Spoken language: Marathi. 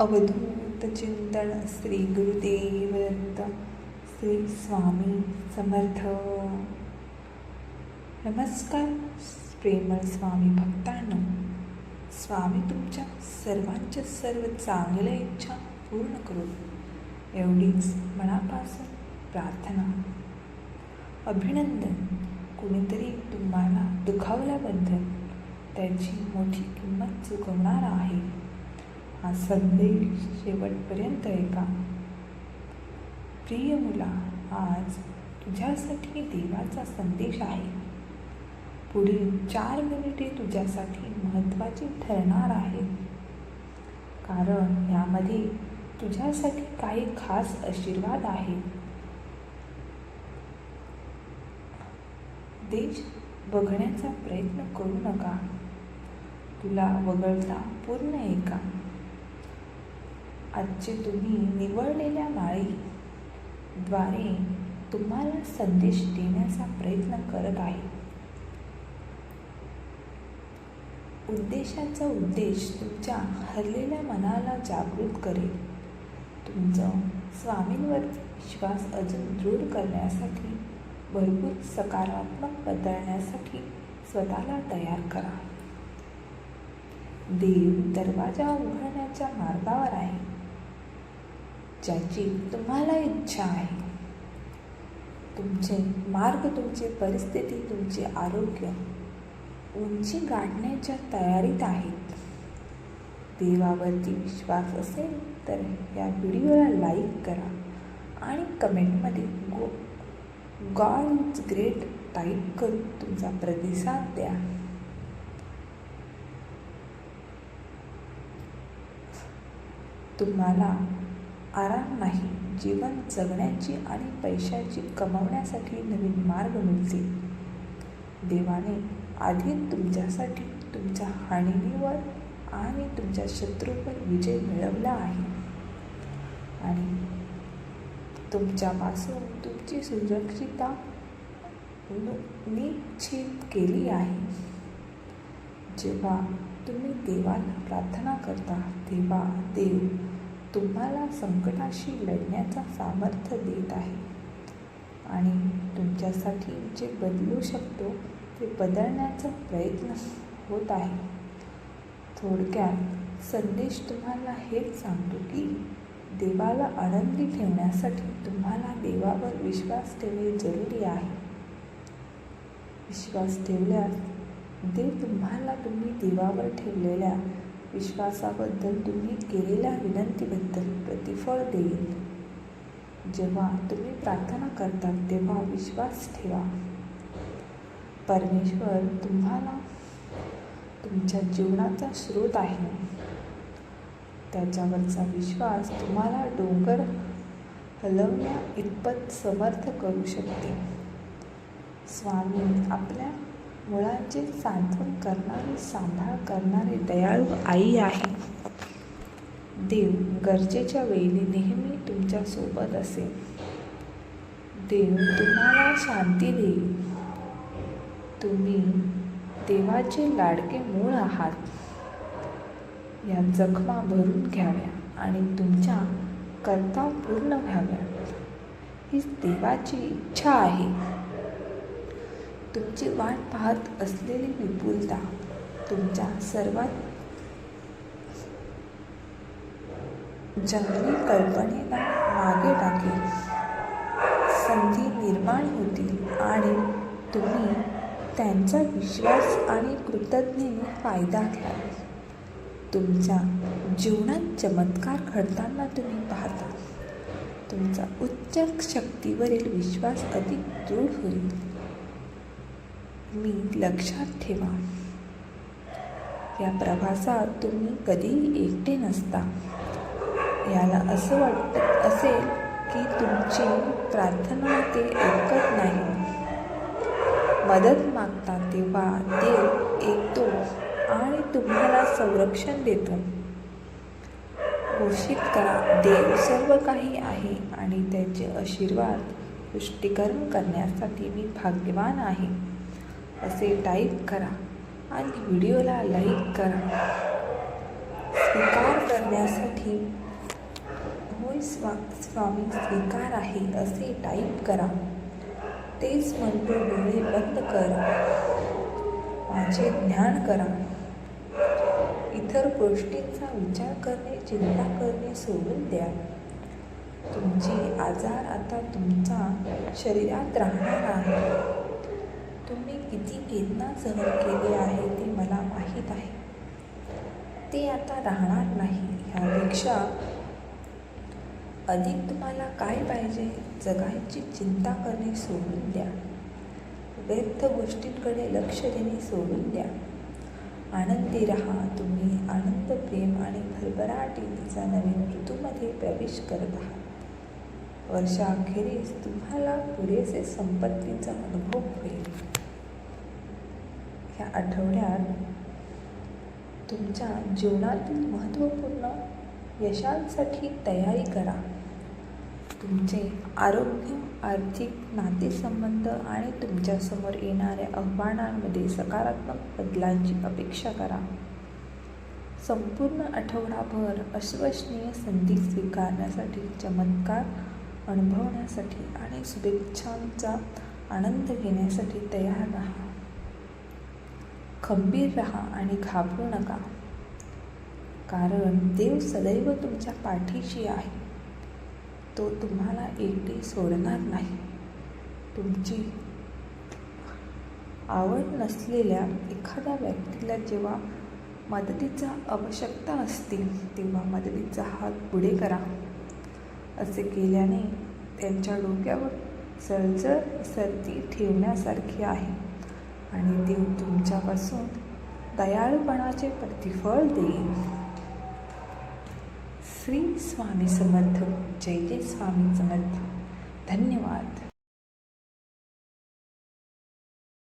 अवधूत चिंतन श्री गुरुदेव दत्त श्री स्वामी समर्थ। नमस्कार प्रेमळ स्वामी भक्तांनो. स्वामी तुमच्या सर्वांच्या सर्व चांगल्या इच्छा पूर्ण करून एवढीच मनापासून प्रार्थना. अभिनंदन. कुणीतरी तुम्हाला दुखावल्याबद्दल त्याची मोठी किंमत चुकवणार आहे. हा संदेश शेवटपर्यंत ऐका. प्रिय मुला आज तुझ्यासाठी देवाचा संदेश आहे. पुढील चार मिनिटे तुझ्यासाठी महत्त्वाची ठरणार आहेत कारण यामध्ये तुझ्यासाठी काही खास आशीर्वाद आहेत देश बघण्याचा प्रयत्न करू नका. तुला वगळता पूर्ण एका. आजचे तुम्ही निवडलेल्या माळी द्वारे तुम्हाला संदेश देण्याचा प्रयत्न करत आहे. उद्देशाचा उद्देश तुमच्या हरलेल्या मनाला जागृत करेल. तुमचं स्वामींवर विश्वास अजून दृढ करण्यासाठी भरपूर सकारात्मक बदलण्यासाठी स्वतःला तयार करा. देव दरवाजा उघडण्याच्या मार्गावर आहे. ज्याची. तुम्हाला इच्छा आहे. तुमचे मार्ग तुमची परिस्थिती तुमचे आरोग्य उंची गाठण्याच्या तयारीत आहेत. देवावरती विश्वास असेल तर या व्हिडिओला लाईक करा आणि कमेंटमध्ये go God is great type करून तुमचा प्रतिसाद द्या. तुम्हाला आराम नाही जीवन जगण्याची आणि पैशाची कमवण्यासाठी नवीन मार्ग मिळतील. देवाने आधी तुमच्यासाठी तुमच्या हानिनीवर आणि तुमच्या शत्रूवर विजय मिळवला आहे. आणि तुमच्यापासून तुमची सुरक्षितता निश्चित केली आहे. जेव्हा तुम्ही देवाला प्रार्थना करता तेव्हा देव तुम्हाला संकटाशी लढण्याचा सामर्थ्य देत आहे. आणि तुमच्यासाठी जे बदलू शकतो ते बदलण्याचा प्रयत्न होत आहे. थोडक्यात संदेश तुम्हाला हेच सांगतो की देवाला आनंदी ठेवण्यासाठी तुम्हाला देवावर विश्वास ठेवणे जरुरी आहे. विश्वास ठेवल्यास देव तुम्हाला तुम्ही देवावर ठेवलेल्या विश्वासाबद्दल तुम्ही केलेल्या विनंतीबद्दल प्रतिफळ देईल. जेव्हा तुम्ही प्रार्थना करता तेव्हा विश्वास ठेवा. परमेश्वर तुम्हाला तुमच्या जीवनाचा स्रोत आहे. त्याच्यावरचा विश्वास तुम्हाला डोंगर हलवण्या इतपत समर्थ करू शकते. स्वामी आपल्या मुळांचे सांत्वन करणारे सांभाळ करणारे दयाळू आई आहे. देव गरजेच्या वेळी नेहमी तुमच्यासोबत असेल. देव तुम्हाला शांती देईल. तुम्ही देवाचे लाडके मूळ आहात. या जखमा भरून घ्याव्या आणि तुमच्या करता पूर्ण व्हाव्या. हीच देवाची इच्छा आहे. तुमची वाट पाहत असलेली विपुलता तुमच्या सर्वात जंगली कल्पनेला मागे टाकेल. संधी निर्माण होतील आणि तुम्ही त्यांचा विश्वास आणि कृतज्ञेने फायदा घ्याल. तुमच्या जीवनात चमत्कार घडताना तुम्ही पाहता. तुमचा उच्च शक्तीवरील विश्वास अधिक दृढ होईल. मी लक्षात ठेवा. या प्रवासात तुम्ही कधीही एकटे नसता. याला असं वाटत असेल की तुमची प्रार्थना ते ऐकत नाही. मदत मागता तेव्हा देव ऐकतो आणि तुम्हाला संरक्षण देतो. घोषित करा देव सर्व काही आहे आणि त्याचे आशीर्वाद पुष्टीकरण करण्यासाठी मी भाग्यवान आहे. असे टाईप करा आणि व्हिडिओला लाईक करा. स्वीकार करण्यासाठी होय स्वा स्वामी स्वीकार आहे असे टाईप करा. तेच म्हणतो डोळे बंद कर. माझे ध्यान करा. इतर गोष्टींचा विचार करणे चिंता करणे सोडून द्या. तुमचे आजार आता तुमचा शरीरात राहणार आहे. तुम्ही किती वेदना सहन केली आहे ते मला माहीत आहे. ते आता राहणार नाही. ह्यापेक्षा अधिक तुम्हाला काय पाहिजे? जगायची चिंता करणे सोडून द्या. व्यर्थ गोष्टींकडे लक्ष देणे सोडून द्या. आनंदी राहा. तुम्ही आनंद प्रेम आणि भरभराटीचा नवीन ऋतूमध्ये प्रवेश करत आहात. वर्षाअखेरीस तुम्हाला पुरेसे संपत्तीचा अनुभव होईल. ह्या आठवड्यात तुमच्या जीवनातील महत्त्वपूर्ण यशांसाठी तयारी करा. तुमचे आरोग्य आर्थिक नातेसंबंध आणि तुमच्यासमोर येणाऱ्या आव्हानांमध्ये सकारात्मक बदलांची अपेक्षा करा. संपूर्ण आठवडाभर अविश्वसनीय संधी स्वीकारण्यासाठी चमत्कार अनुभवण्यासाठी आणि शुभेच्छांचा आनंद घेण्यासाठी तयार राहा. खंबीर राहा आणि घाबरू नका. कारण देव सदैव तुमच्या पाठीशी आहे. तो तुम्हाला एकटे सोडणार नाही. तुमची आवड नसलेल्या एखाद्या व्यक्तीला जेव्हा मदतीचा आवश्यकता असते तेव्हा मदतीचा हात पुढे करा. असे केल्याने त्यांच्या डोक्यावर जळजळ सर्दी ठेवण्यासारखी आहे. आणि देव तुमच्यापासून दयाळूपणाचे प्रतिफळ देईल. श्री स्वामी समर्थ जय जय स्वामी समर्थ. धन्यवाद.